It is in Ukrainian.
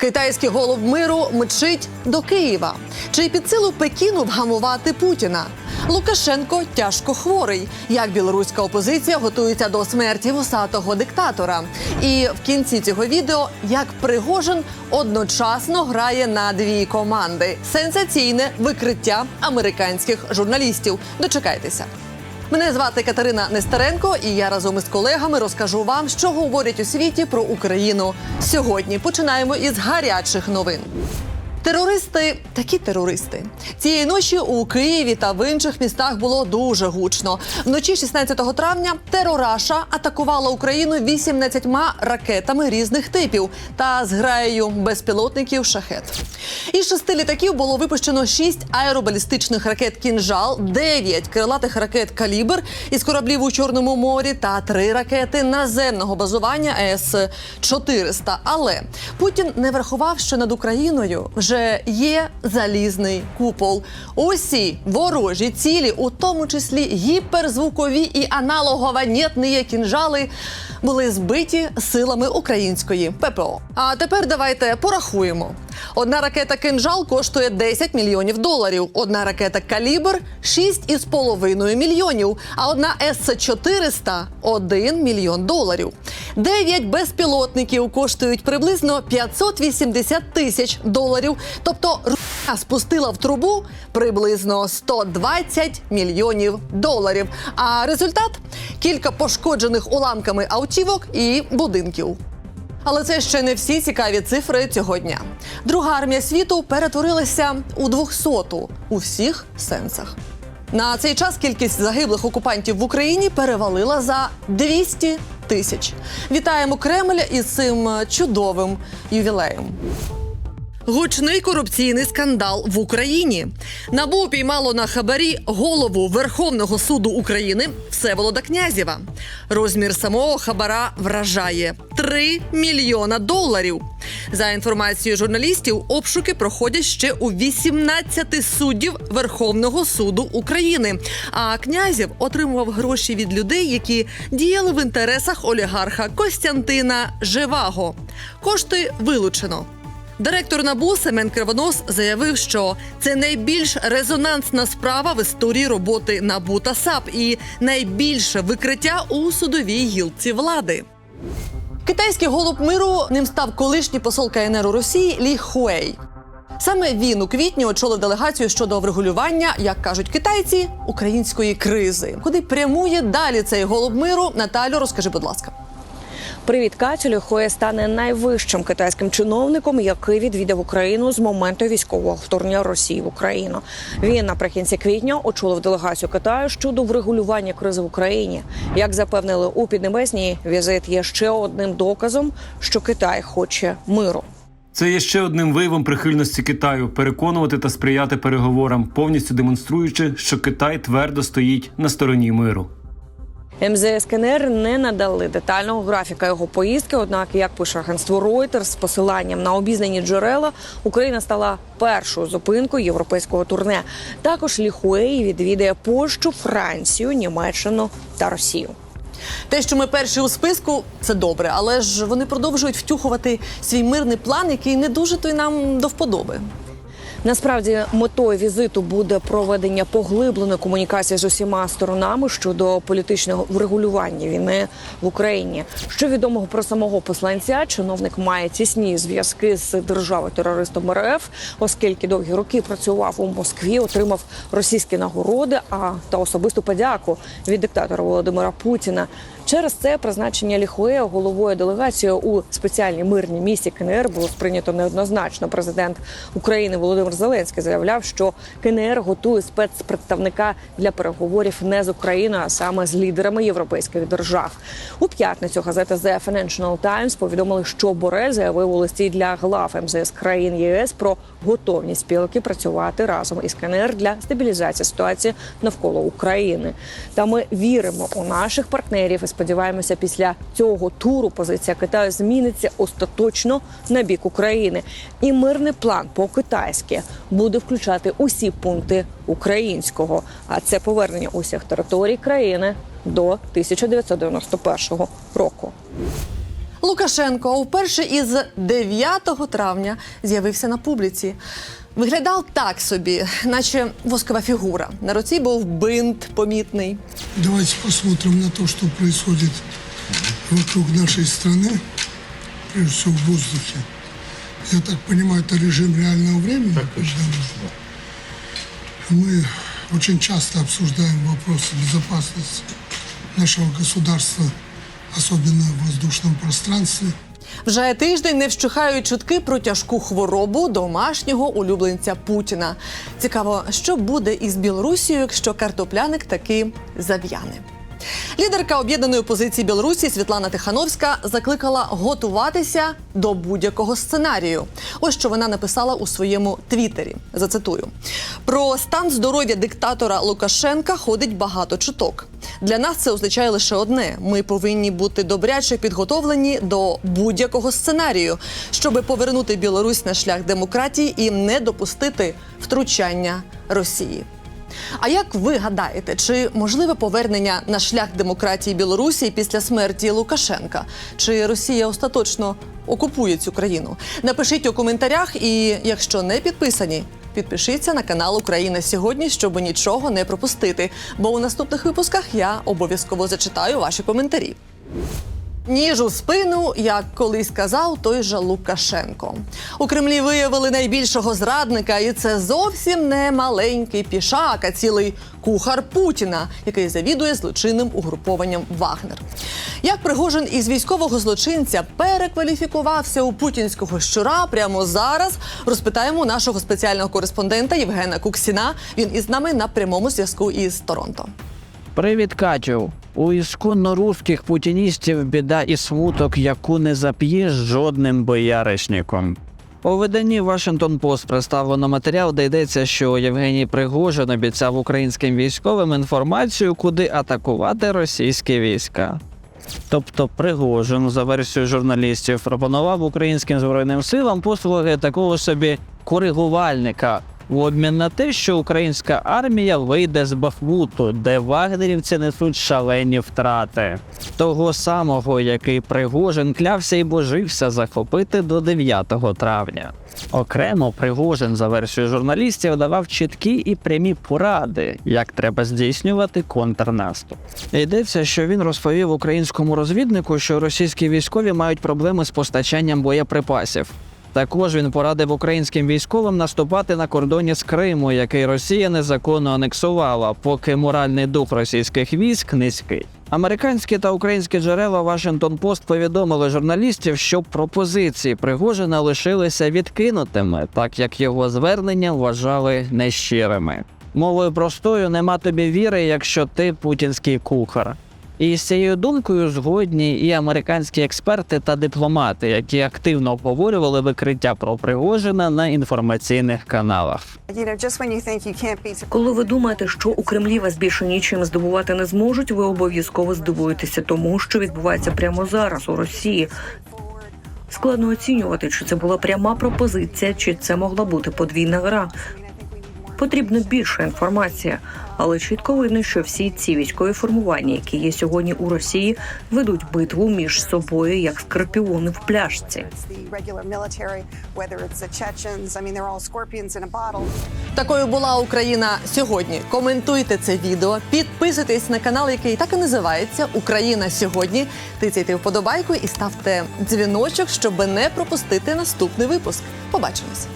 Китайський голуб миру мчить до Києва. Чи під силу Пекіну вгамувати Путіна? Лукашенко тяжко хворий. Як білоруська опозиція готується до смерті вусатого диктатора? І в кінці цього відео як Пригожин одночасно грає на дві команди. Сенсаційне викриття американських журналістів. Дочекайтеся. Мене звати Катерина Нестеренко, і я разом із колегами розкажу вам, що говорять у світі про Україну. Сьогодні починаємо із гарячих новин. Терористи такі терористи. Цієї ночі у Києві та в інших містах було дуже гучно. Вночі 16 травня терораша атакувала Україну 18 ракетами різних типів та зграєю безпілотників шахет. Із шести літаків було випущено 6 аеробалістичних ракет кінжал, 9 крилатих ракет калібр із кораблів у Чорному морі та 3 ракети наземного базування С 400 Але Путін не врахував, що над Україною вже є залізний купол. Усі ворожі цілі, у тому числі гіперзвукові і аналогованітні кінжали, були збиті силами української ППО. А тепер давайте порахуємо. Одна ракета кинжал коштує 10 мільйонів доларів. Одна ракета калібр 6,5 мільйонів. А одна С-400 – 1 мільйон доларів. Дев'ять безпілотників коштують приблизно 580 тисяч доларів. Тобто Росія спустила в трубу приблизно 120 мільйонів доларів. А результат кілька пошкоджених уламками автівок і будинків. Але це ще не всі цікаві цифри цього дня. Друга армія світу перетворилася у 200-ту у всіх сенсах. На цей час кількість загиблих окупантів в Україні перевалила за 200 тисяч. Вітаємо Кремль із цим чудовим ювілеєм. Гучний корупційний скандал в Україні. Набу піймало на хабарі голову Верховного суду України Всеволода Князєва. Розмір самого хабара вражає 3 мільйона доларів. За інформацією журналістів, обшуки проходять ще у 18 суддів Верховного суду України. А Князєв отримував гроші від людей, які діяли в інтересах олігарха Костянтина Живаго. Кошти вилучено. Директор НАБУ Семен Кривонос заявив, що це найбільш резонансна справа в історії роботи НАБУ та САП і найбільше викриття у судовій гілці влади. Китайський голуб миру ним став колишній посол КНР у Росії Лі Хуей. Саме він у квітні очолив делегацію щодо врегулювання, як кажуть китайці, української кризи. Куди прямує далі цей голуб миру? Наталю, розкажи, будь ласка. Привіт, Катю. Люхоє стане найвищим китайським чиновником, який відвідав Україну з моменту військового вторгнення Росії в Україну. Він наприкінці квітня очолив делегацію Китаю щодо врегулювання кризи в Україні. Як запевнили у Піднебесній, візит є ще одним доказом, що Китай хоче миру. Це є ще одним виявом прихильності Китаю переконувати та сприяти переговорам, повністю демонструючи, що Китай твердо стоїть на стороні миру. МЗС КНР не надали детального графіка його поїздки. Однак, як пише агентство Reuters, з посиланням на обізнані джерела, Україна стала першою зупинкою європейського турне. Також Ліхуей відвідає Польщу, Францію, Німеччину та Росію. Те, що ми перші у списку, це добре, але ж вони продовжують втюхувати свій мирний план, який не дуже то й нам до вподоби. Насправді метою візиту буде проведення поглибленої комунікації з усіма сторонами щодо політичного врегулювання війни в Україні. Що відомого про самого посланця, чиновник має тісні зв'язки з державою терористом РФ, оскільки довгі роки працював у Москві, отримав російські нагороди, а та особисту подяку від диктатора Володимира Путіна. Через це призначення Ліхуея головою делегації у спеціальній мирній місії КНР було сприйнято неоднозначно. Президент України Володимир Зеленський заявляв, що КНР готує спецпредставника для переговорів не з Україною, а саме з лідерами європейських держав. У п'ятницю газета The Financial Times повідомили, що Борель заявив у листі для глав МЗС країн ЄС про готовність спілки працювати разом із КНР для стабілізації ситуації навколо України. Та ми віримо у наших партнерів і сподіваємося, після цього туру позиція Китаю зміниться остаточно на бік України. І мирний план по-китайськи буде включати усі пункти українського. А це повернення усіх територій країни до 1991 року. Лукашенко вперше із 9 травня з'явився на публіці. Виглядав так собі, наче воскова фігура. На руці був бинт помітний. Давайте посмотрим на то, что происходит вокруг нашей страны, прежде всего в воздухе Я так понимаю, это режим реального времени. когда мы- Мы очень часто обсуждаем вопросы безопасности нашего государства, особенно в воздушном пространстве. Вже тиждень не вщухають чутки про тяжку хворобу домашнього улюбленця Путіна. Цікаво, що буде із Білорусією, якщо картопляник таки зав'яне. Лідерка об'єднаної опозиції Білорусі Світлана Тихановська закликала готуватися до будь-якого сценарію. Ось що вона написала у своєму твіттері. Зацитую: про стан здоров'я диктатора Лукашенка ходить багато чуток. Для нас це означає лише одне: ми повинні бути добряче підготовлені до будь-якого сценарію, щоб повернути Білорусь на шлях демократії і не допустити втручання Росії. А як ви гадаєте, чи можливе повернення на шлях демократії Білорусі після смерті Лукашенка? Чи Росія остаточно окупує цю країну? Напишіть у коментарях, і якщо не підписані, підпишіться на канал Україна сьогодні, щоб нічого не пропустити. Бо у наступних випусках я обов'язково зачитаю ваші коментарі. Ніж у спину, як колись казав той же Лукашенко. У Кремлі виявили найбільшого зрадника, і це зовсім не маленький пішак, а цілий кухар Путіна, який завідує злочинним угрупованням Вагнер. Як Пригожин із військового злочинця перекваліфікувався у путінського щура прямо зараз, розпитаємо нашого спеціального кореспондента Євгена Куксіна. Він із нами на прямому зв'язку із Торонто. Привіт, Катю. У ісконно русських путіністів біда і смуток, яку не зап'єш жодним бояришником. У виданні Washington Post представлено матеріал, де йдеться, що Євгеній Пригожин обіцяв українським військовим інформацію, куди атакувати російські війська. Тобто Пригожин, за версією журналістів, пропонував українським збройним силам послуги такого собі коригувальника в обмін на те, що українська армія вийде з Бахмуту, де вагнерівці несуть шалені втрати. Того самого, який Пригожин клявся і божився захопити до 9 травня. Окремо Пригожин, за версією журналістів, давав чіткі і прямі поради, як треба здійснювати контрнаступ. Йдеться, що він розповів українському розвіднику, що російські військові мають проблеми з постачанням боєприпасів. Також він порадив українським військовим наступати на кордоні з Криму, який Росія незаконно анексувала, поки моральний дух російських військ низький. Американські та українські джерела Washington Post повідомили журналістів, що пропозиції Пригожина лишилися відкинутими, так як його звернення вважали нещирими. Мовою простою нема тобі віри, якщо ти путінський кухар. І з цією думкою згодні і американські експерти та дипломати, які активно обговорювали викриття про Пригожина на інформаційних каналах. Коли ви думаєте, що у Кремлі вас більше нічим здивувати не зможуть, ви обов'язково здивуєтеся тому, що відбувається прямо зараз у Росії. Складно оцінювати, чи це була пряма пропозиція, чи це могла бути подвійна гра. Потрібна більша інформація, але чітко видно, що всі ці військові формування, які є сьогодні у Росії, ведуть битву між собою як скорпіони в пляшці. Такою була Україна сьогодні. Коментуйте це відео, підписуйтесь на канал, який так і називається Україна сьогодні. Тицяйте вподобайку і ставте дзвіночок, щоб не пропустити наступний випуск. Побачимось.